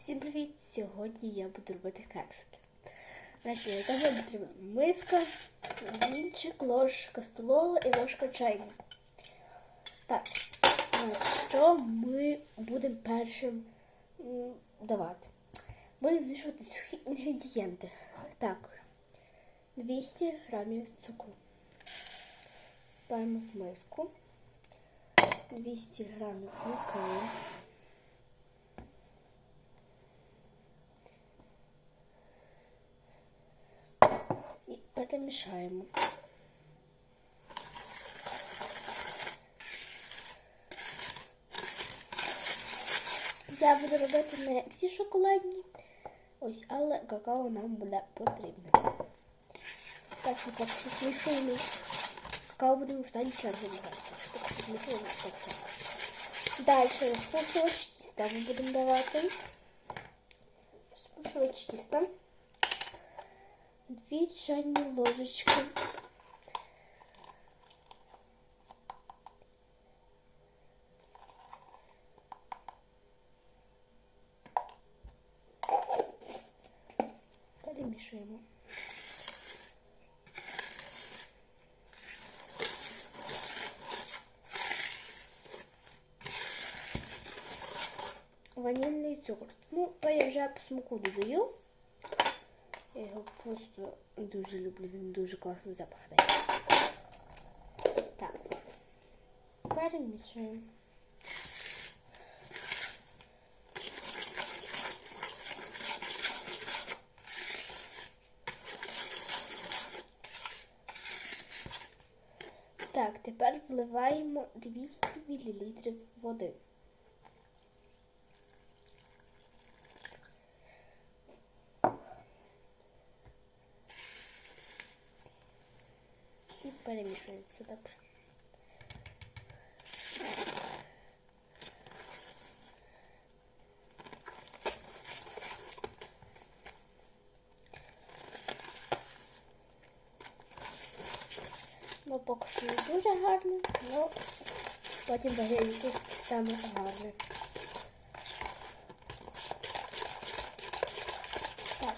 Всім привіт! Сьогодні я буду робити кексики. Значить, яка нам потрібна миска, вінчик, ложка столова і ложка чайна. Так, що ми будемо першим давати? Будемо вмішувати сухі інгредієнти. Так, 200 грамів цукру. Ставимо в миску. 200 грамів муки. перемішаємо. Я буду робити не всі шоколадні. Ось, але какао нам буде потрібне. Так що поки що смішуємо. Какао будемо в стані черги брати. Так що смішуємо так само. Далі розпушувач тіста ми будемо давати. Розпушувач тіста. Дві чайні ложечки. Перемішуємо. Ванільний цукор. Ну, то я вже по смаку додаю. Я його просто дуже люблю, він дуже класний западає. Так. Перемішуємо. Так, тепер вливаємо 200 мл води. Все добре. Ну, поки що не дуже гарно, але потім буде якесь саме гарне. Так.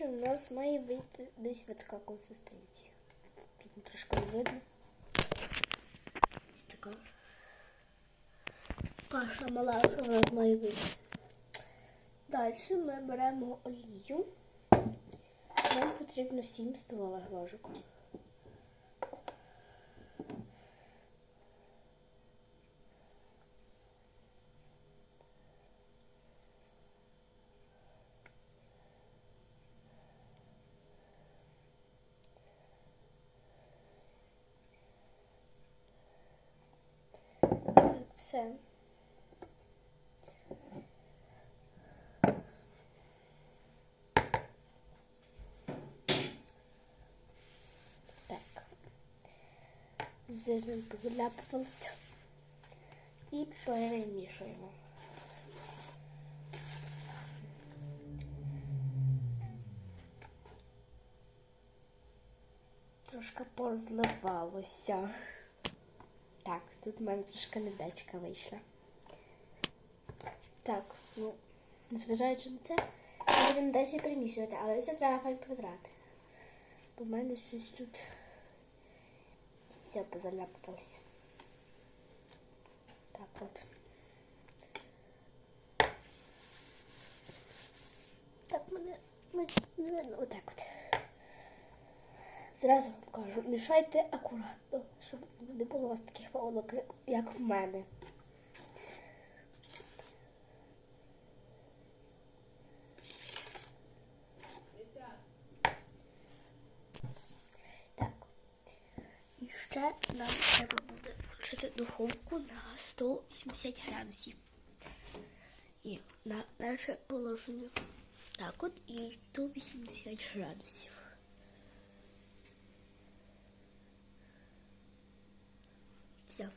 Перемішуємо, у нас має вийти десь от така консистенція. Тут трошки не видно. Ось така. Каша мала, у нас має вийти. Далі ми беремо олію. Нам потрібно 7 столових ложок. Так, все. Так. Зерненько заляпувалося. І перемішуємо. Трошки позливалося. Тут в мене трошки недачка вийшла. Так, ну, незважаючи на це, ми будемо далі перемішувати, але це треба хай потрати. Бо в мене щось тут все позаляпалося. Так от. Так, мене, не отак от. Зразу вам кажу, мішайте акуратно, щоб не було у вас таких полок, як в мене. Так. І ще нам треба буде включити духовку на 180 градусів. І на перше положення. Так от і 180 градусів. Все.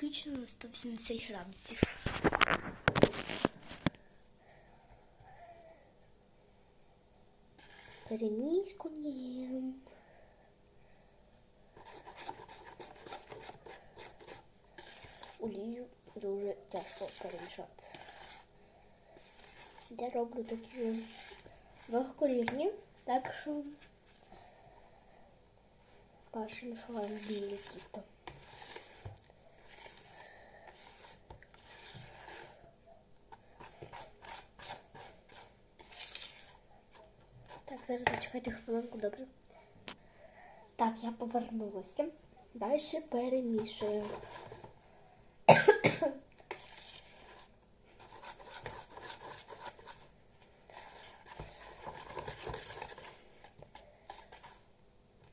Включено на 180 градусів. Переміскуємо. Олію дуже тяжко перемішати. Я роблю такі двохколірні, так що перше мішаємо біле тісто. Так, зараз зачекайте хвилинку, добре. Так, я повернулася. Далі перемішую.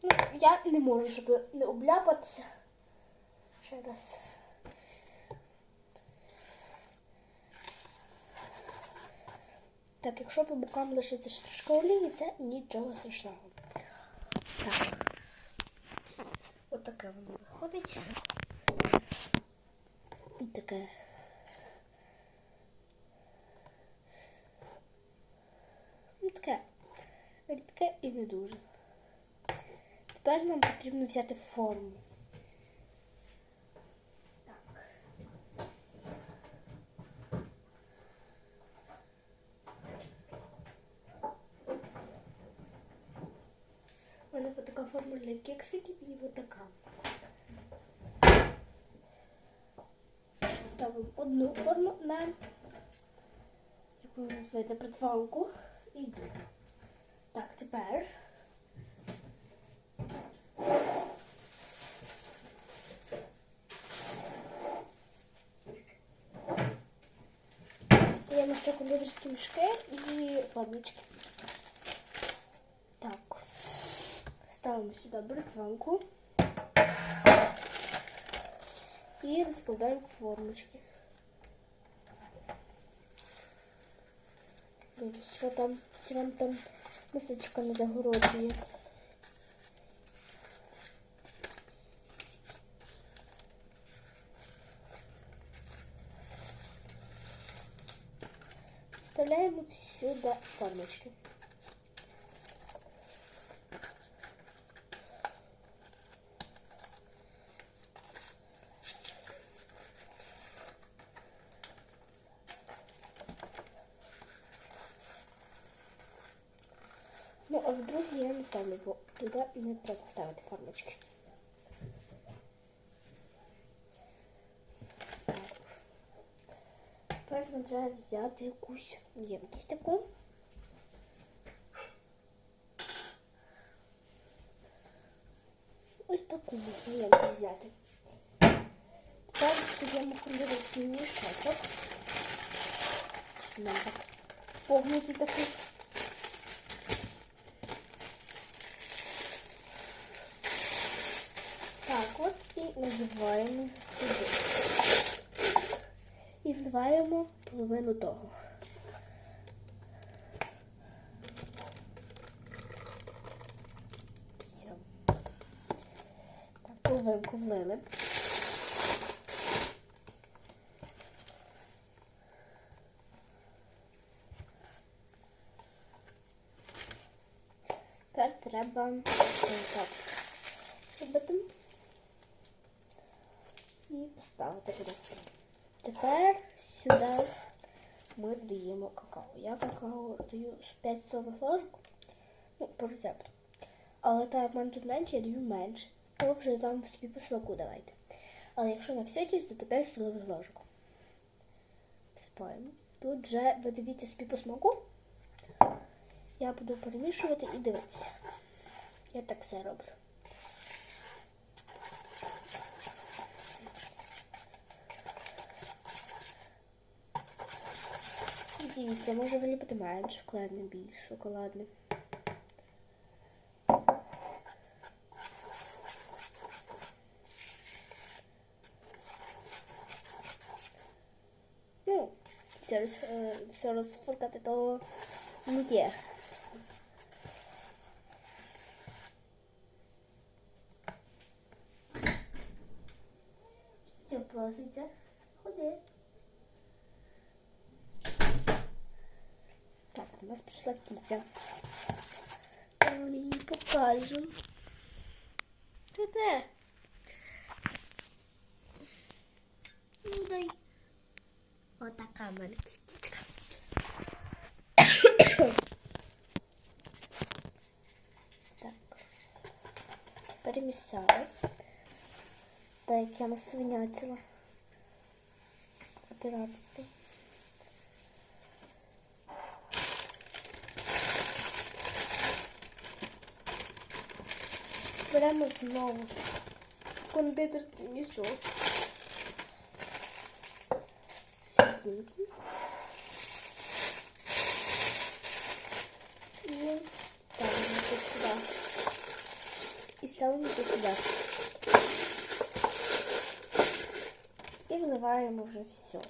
Ну, я не можу, щоб не обляпатися. Ще раз. Так, якщо по бокам лишиться трошки олії, це нічого страшного. Так. Отаке воно виходить. І таке. Ну, таке. Рідке і не дуже. Тепер нам потрібно взяти форму. Так. У мене така форма для кексиків і отака. Ставимо одну форму на яку ви називаєте притвалку і другу. Так, тепер Стаємо ще кондитерські мішки і формочки. Ставимо сюди бритванку і розкладаємо формочки. Дивіться, що там, чи вам там мисочка не загороджує. Вставляємо сюди формочки. ставлю, бо туди не треба ставити формочки. Так. Тепер нам треба взяти якусь ємкість таку. Ось таку можна ємкість взяти. Тепер додаємо кондитерський мішочок. Нам так повністю такий. От називаємо туди. І вливаємо половину того. Все. Так, половинку влили. Тепер треба так зробити і поставити кудись. Тепер сюди ми додаємо какао. Я какао даю 5 столових ложок, ну, по рецепту. Але так як в мене тут менше, я даю менше. То вже там собі по смаку давайте. Але якщо на все тісто, то 5 столових ложок. Всипаємо. Тут вже ви дивіться собі по смаку. Я буду перемішувати і дивитися. Я так все роблю. Дивіться, може ви любите менш шоколадне, більш шоколадне. Ну, все, е, все розфуркати то не є. Все проситься. Ходи. Так, у нас прийшла. Я вам її покажу. Ти де? Ну дай Отака мене кіточка. так. Перемішали. Так, я насвинятила. Потиратися. Беремо знову кондитерський мішок. Всю жидкість. І ставимо це сюди. І ставимо це сюди. І вливаємо вже все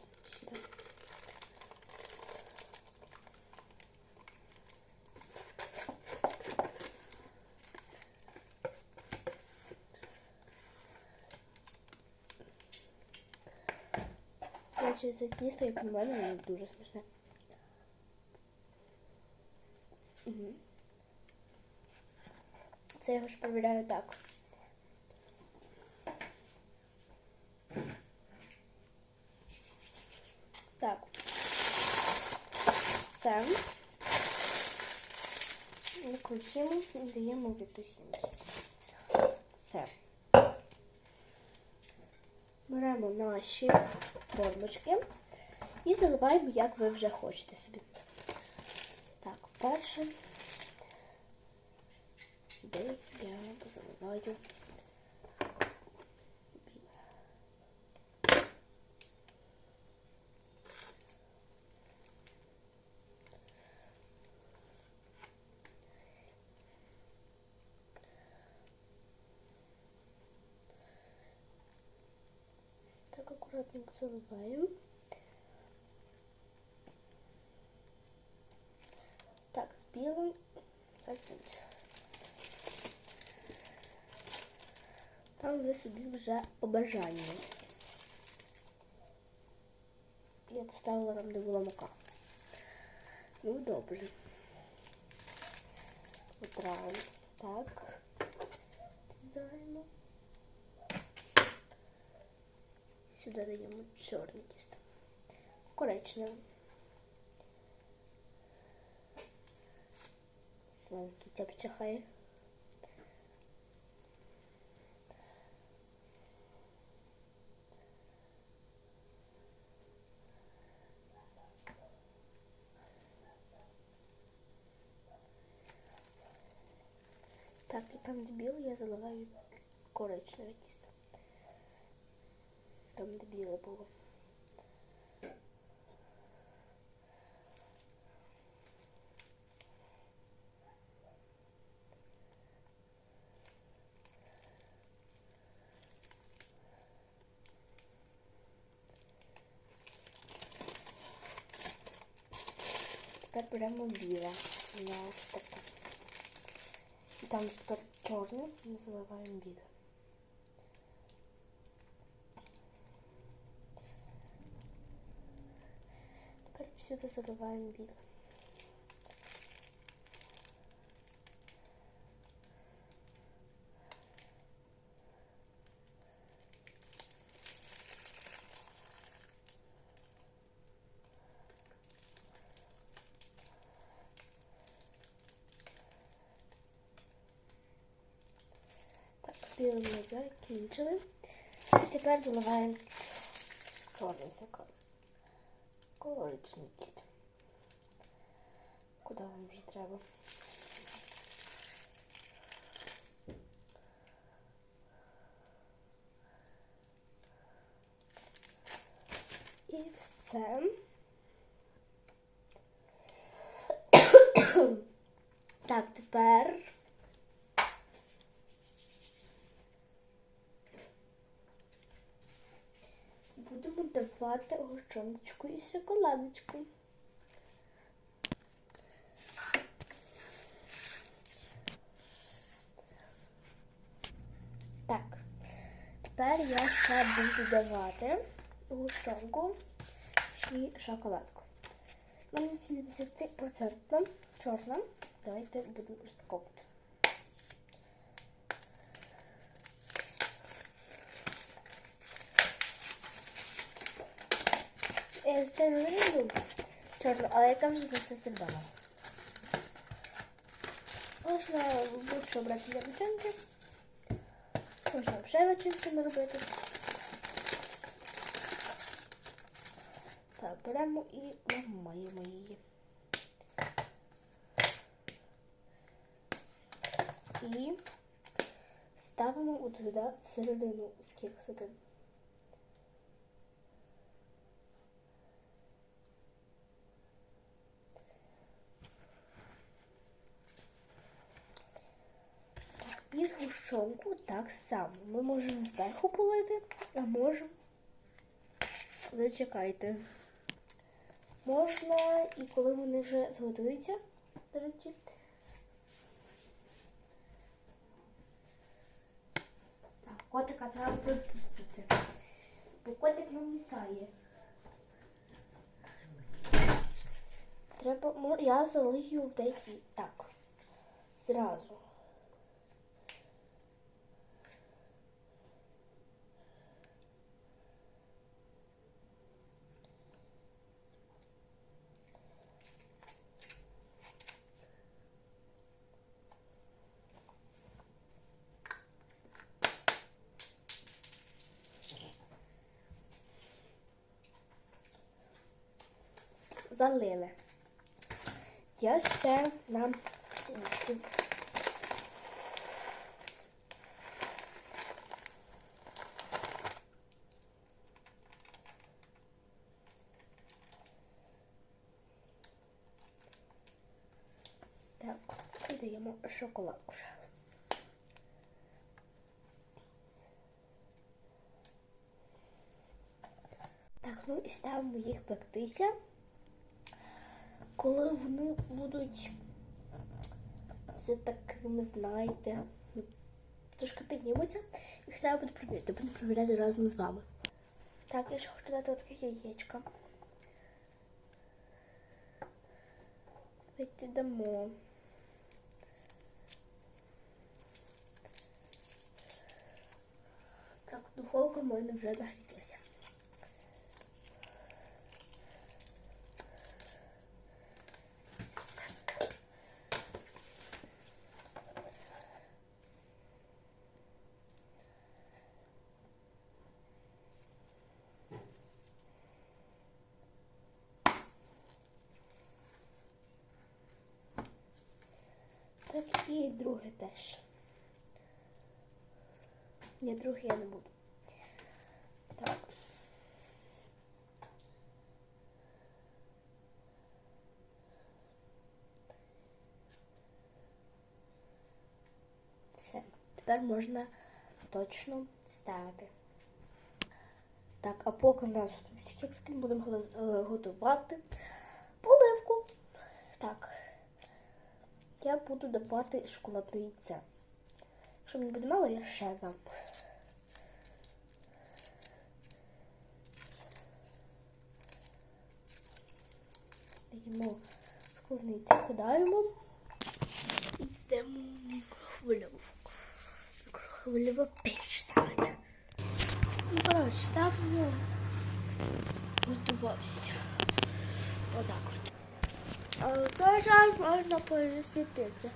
Сюди. Це тісто, як на мене, воно дуже смачне. Угу. Це його ж перевіряю так. Так. Все. Викручуємо і даємо відпустимість. Все. Беремо наші формочки і заливаємо, як ви вже хочете собі. Так, перше. Де я заливаю. Так аккуратненько заливаем. Так, с белым закінчили. Там ви собі вже по. Я поставила там, де була мука. Ну, добре. Витираємо. Так. Дизайну. Сюди даємо чорне тісто. Коричневе. Маленький тяп чахає. Так, і там де біле я заливаю коричневе тісто. Там де біле було. Тепер беремо біле. На ось таке. І там тепер чорне, ми заливаємо біле. Тепер всюди заливаємо біле. Так, біле ми закінчили. І тепер доливаємо чорний сокол. Коричний кіт. Куди вам вже треба? І все. Так, тепер давати гущоночку і шоколадочку. Так, тепер я ще буду давати гущонку і шоколадку. У мене 70% чорна. Давайте будемо розпаковувати. Я звичайно не люблю чорну, але яка вже значно сильна. Можна лучше обрати для начинки. Можна вже начинки не. Так, беремо і ламаємо її. І ставимо от сюди всередину з кексики. І так само. Ми можемо зверху полити, а можемо. Зачекайте. Можна і коли вони вже зготуються, до речі. Котика треба випустити. Бо котик нам місає. Треба, я залию в деякі. Так. Зразу. Залили. Я ще нам. Так, і даємо шоколад уже. Так, ну і ставимо їх пектися коли вони будуть все такими, знаєте, трошки піднімуться, їх треба буде провірити. Буду провіряти разом з вами. Так, я ще хочу дати таке яєчко. Давайте. Так, духовка в мене вже нагрілася. Так і друге теж. Ні, друге я не буду. Так. Все. Тепер можна точно ставити. Так, а поки в нас готуються кекски, будемо е, готувати поливку. Так. Я буду давати шоколадне яйце. Якщо мені буде мало, я ще дам. Даємо шоколадне яйце, кидаємо. І йдемо в мікрохвильовку. Мікрохвильова піч ставити. Ну, коротше, ставимо готуватися. Отак от. А зараз можна поїсти піцу.